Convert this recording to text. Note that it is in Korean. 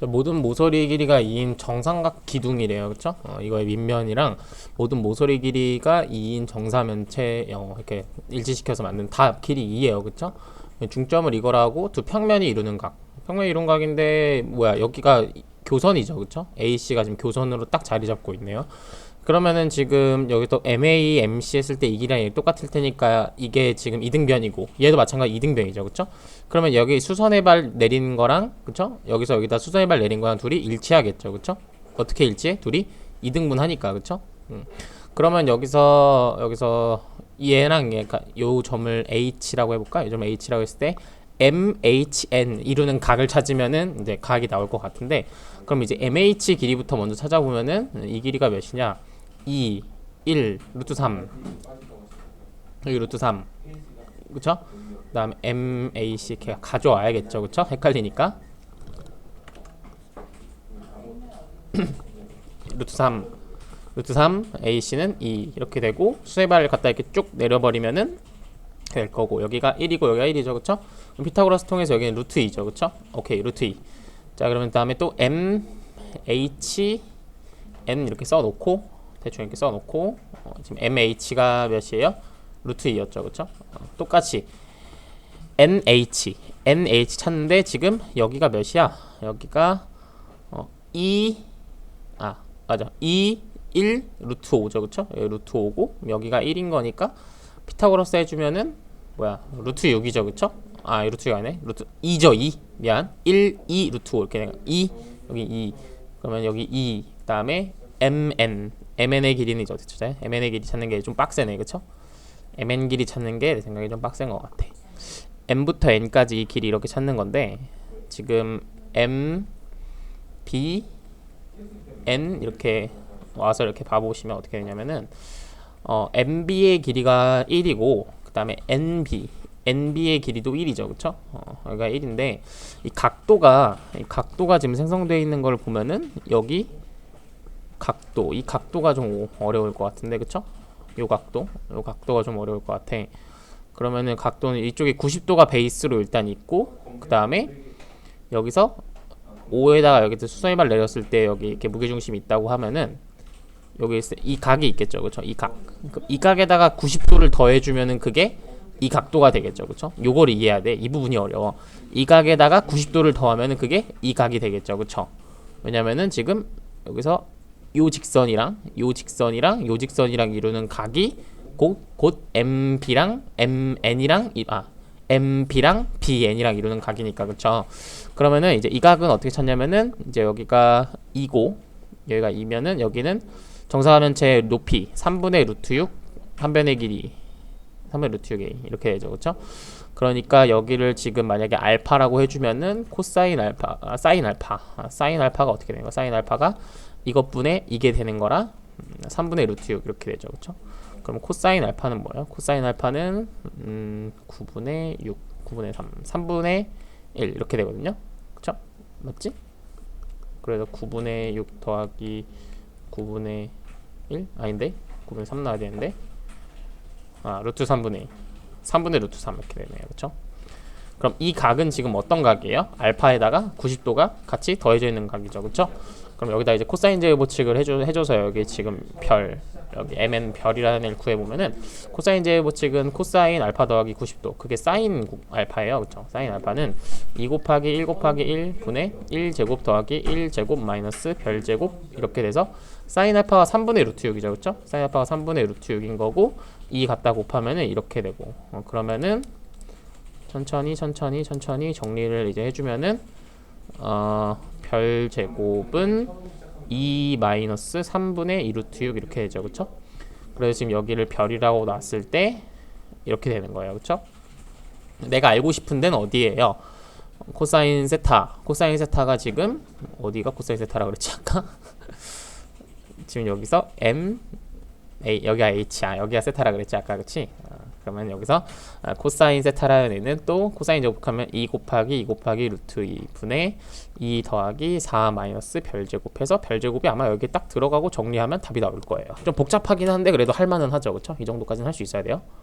모든 모서리 길이가 2인 정삼각 기둥이래요. 그쵸? 어, 이거의 밑면이랑 모든 모서리 길이가 2인 정사면체 어, 이렇게 일치시켜서 만든 다 길이 2예요. 그쵸? 중점을 이거라고 두 평면이 이루는 각. 평면이 이룬 각인데 뭐야 여기가 교선이죠. 그쵸? AC가 지금 교선으로 딱 자리 잡고 있네요. 그러면은 지금 여기 또 MA, MC 했을 때이 길이랑 얘 똑같을 테니까 이게 지금 이등변이고 얘도 마찬가지 이등변이죠. 그쵸? 그러면 여기 수선의 발 내린 거랑 그쵸? 여기서 여기다 수선의 발 내린 거랑 둘이 일치하겠죠. 그쵸? 어떻게 일치해? 둘이 이등분 하니까 그쵸? 음. 그러면 여기서 여기서 얘랑 얘가 요 점을 H라고 해볼까? 이 점을 H라고 했을 때 MHN 이루는 각을 찾으면은 이제 각이 나올 것 같은데 그럼 이제 MH 길이부터 먼저 찾아보면은 이 길이가 몇이냐? 2, 1, 루트 3 여기 루트 3 그쵸? 그 다음에 MAC 이렇게 가져와야겠죠. 그쵸? 헷갈리니까. 루트 3 루트 3 AC는 2 이렇게 되고 수세발을 갖다 이렇게 쭉 내려버리면은 될 거고. 여기가 1이고 여기가 1이죠. 그쵸? 그럼 피타고라스 통해서 여기는 루트 2죠. 그쵸? 오케이. 루트 2 자 그러면 다음에 또 M H N 이렇게 써놓고 대충 이렇게 써놓고 어, 지금 MH가 몇이에요? 루트 2였죠 그쵸? 어, 똑같이 NH NH 찾는데 지금 여기가 몇이야? 여기가 어, 2 아 맞아 2 1 루트 5죠 그쵸? 여기 루트 5고 여기가 1인 거니까 피타고라스 해주면은 뭐야 루트 6이죠 그쵸? 아 루트 6 아니네 루트 2죠 2 미안 1 2 루트 5 이렇게 되는 2 여기 2 그러면 여기 2 그 다음에 MN MN의 길이는 이제 어떻게 찾아요? MN의 길이 찾는 게 좀 빡세네 그쵸? MN 길이 찾는 게 내 생각에 좀 빡센 것 같아 M부터 N까지 이 길이 이렇게 찾는 건데 지금 M B N 이렇게 와서 이렇게 봐보시면 어떻게 되냐면은 어, MB의 길이가 1이고 그 다음에 NB NB의 길이도 1이죠 그쵸? 어, 여기가 1인데 이 각도가 이 각도가 지금 생성되어 있는 걸 보면은 여기 각도. 이 각도가 좀 어려울 것 같은데 그쵸? 요 각도? 요 각도가 좀 어려울 것 같아. 그러면은 각도는 이쪽에 90도가 베이스로 일단 있고 그 다음에 여기서 5에다가 여기서 수선의 발 내렸을 때 여기 이렇게 무게중심이 있다고 하면은 여기 이 각이 있겠죠. 그쵸? 이 각. 그이 각에다가 90도를 더해주면은 그게 이 각도가 되겠죠. 그쵸? 요걸 이해해야 돼이 부분이 어려워. 이 각에다가 90도를 더하면은 그게 이 각이 되겠죠. 그쵸? 왜냐면은 지금 여기서 요 직선이랑 요 직선이랑 요 직선이랑 이루는 각이 곧, 곧 MB랑 MN이랑 이, 아 MB랑 BN이랑 이루는 각이니까 그쵸? 그러면은 이제 이 각은 어떻게 찾냐면은 이제 여기가 2고 여기가 2면은 여기는 정사면체 높이 3분의 루트 6 한 변의 길이 3분의 루트 6a 이렇게 되죠 그쵸? 그러니까 여기를 지금 만약에 알파라고 해주면은 코사인 알파 아, 사인 알파 아, 사인 알파가 어떻게 되는 거야? 사인 알파가 이것분의 이게 되는 거라 음, 3분의 루트 6 이렇게 되죠. 그쵸? 그럼 코사인 알파는 뭐예요? 코사인 알파는 음, 9분의 6 9분의 3 3분의 1 이렇게 되거든요. 그쵸? 맞지? 그래서 9분의 6 더하기 9분의 1 아닌데? 9분의 3 나와야 되는데? 아 루트 3분의 2 3분의 루트 3 이렇게 되네요. 그쵸? 그럼 이 각은 지금 어떤 각이에요? 알파에다가 90도가 같이 더해져 있는 각이죠. 그쵸 그럼 여기다 이제 코사인 제곱칙을 해줘, 해줘서 여기 지금 별 여기 mn 별이라는 애를 구해보면은 코사인 제곱칙은 코사인 알파 더하기 90도. 그게 사인 구- 알파예요. 그쵸? 사인 알파는 2 곱하기 1 곱하기 1 분의 1 제곱 더하기 1 제곱 마이너스 별 제곱. 이렇게 돼서 사인 알파가 3분의 루트 6이죠. 그쵸? 사인 알파가 3분의 루트 6인 거고 2 갖다 곱하면은 이렇게 되고. 어, 그러면은 천천히 천천히 천천히 정리를 이제 해주면은 어, 별 제곱은 2 마이너스 3분의 2 루트 6 이렇게 되죠. 그쵸? 그래서 지금 여기를 별이라고 놨을 때 이렇게 되는 거예요. 그쵸? 내가 알고 싶은 데는 어디예요? 코사인 세타. 코사인 세타가 지금 어디가 코사인 세타라고 그랬지 아까? 지금 여기서 m a 여기가 h야 여기가 세타라 그랬지 아까. 그치? 어, 그러면 여기서 아, 코사인 세타라는 애는 또 코사인 제곱하면 2 곱하기 2 곱하기 루트 2 분의 2 더하기 4 마이너스 별 제곱해서 별 제곱이 아마 여기 딱 들어가고 정리하면 답이 나올 거예요. 좀 복잡하긴 한데 그래도 할 만은 하죠. 그쵸? 이 정도까지는 할 수 있어야 돼요